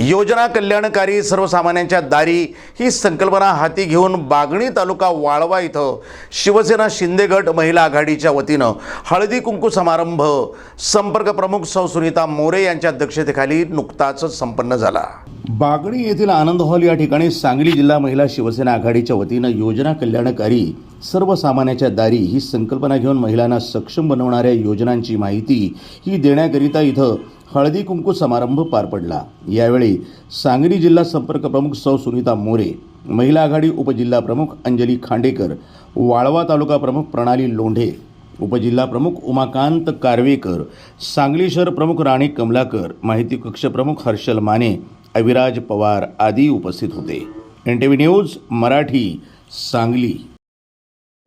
योजना कल्याणकारी सर्वसामान्यांच्या दारी ही संकल्पना हाती घेऊन बागणी तालुका वाळवा इथं शिवसेना शिंदे गट महिला आघाडीच्या वतीनं हळदी कुंकू समारंभ. संपर्क प्रमुख सौ सुनीता मोरे यांच्या अध्यक्षतेखाली नुकताच संपन्न झाला. बागणी येथील आनंद हॉल या ठिकाणी सांगली जिल्हा महिला शिवसेना आघाडीच्या वतीनं योजना कल्याणकारी सर्वसामान्याच्या दारी ही संकल्पना घेऊन महिलांना सक्षम बनवणाऱ्या योजनांची माहिती ही देण्याकरिता इथं हळदी कुंकू समारंभ पार पडला. यावेळी सांगली जिल्हा संपर्क प्रमुख सौ सुनीता मोरे महिला आघाडी उपजिल्हा प्रमुख अंजली खांडेकर वाळवा तालुका प्रमुख प्रणाली लोंढे उपजिल्हा प्रमुख उमाकांत कारवेकर सांगली शहर प्रमुख राणी कमलाकर माहिती कक्ष प्रमुख हर्षल माने अविराज पवार आदी उपस्थित होते. N T V news Marathi Sangli.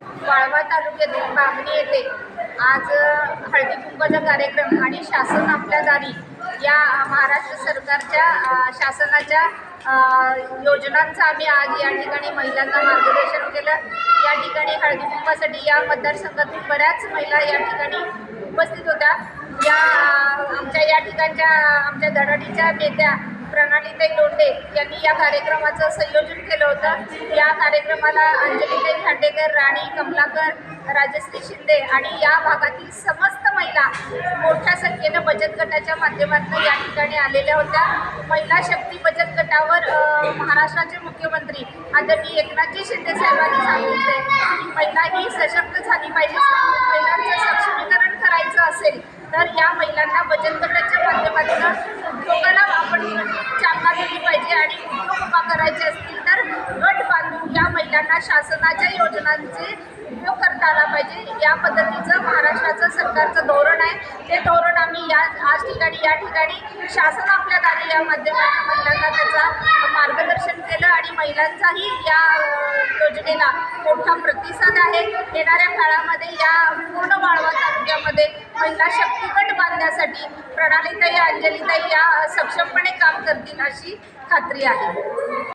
Walwa तालुक्यातील बागणी येथे आज हळदी कुंकवाचा कार्यक्रम आणि शासन आपल्या दारी या महाराष्ट्र सरकारच्या शासनाच्या योजनांचा आम्ही आज या ठिकाणी महिलांना मार्गदर्शन केलं. या ठिकाणी हळदी कुंकवासाठी या मतदारसंघातून बऱ्याच महिला या ठिकाणी उपस्थित होत्या. या आमच्या या ठिकाणच्या आमच्या धडाडीच्या नेत्या प्रणालीताई लोंढे यांनी या कार्यक्रमाचं संयोजन केलं होतं. या कार्यक्रमाला अंजलीताई खांडेकर राणी कमलाकर राजश्री शिंदे आणि या भागातील समस्त महिला मोठ्या संख्येनं बचत गटाच्या माध्यमातून या ठिकाणी आलेल्या होत्या. महिला शक्ती बचत गटावर महाराष्ट्राचे मुख्यमंत्री आदरणीय एकनाथजी शिंदे साहेबांनी सांगितले की महिला ही सशक्त झाली पाहिजे. महिलांचं सक्षमीकरण करायचं असेल तर या महिलांना बचत गटाच्या माध्यमातून करायचे असतील तर गट बांधून या महिलांना शासनाच्या योजनांचे उपयोग करता आला पाहिजे. या पद्धतीचं महाराष्ट्राचं सरकारचं धोरण आहे. ते धोरण आम्ही या आज ठिकाणी या ठिकाणी शासन आपल्या दारी या माध्यमातून महिलांना त्याचा मार्गदर्शन केलं आणि महिलांचाही या योजनेला मोठा प्रतिसाद आहे. येणाऱ्या काळामध्ये या पूर्ण वाळवा तालुक्यामध्ये महिला शक्तीकडे बांधण्यासाठी प्रणालीताई अंजलीताई या सक्षमपणे काम करतील अशी खात्री आहे.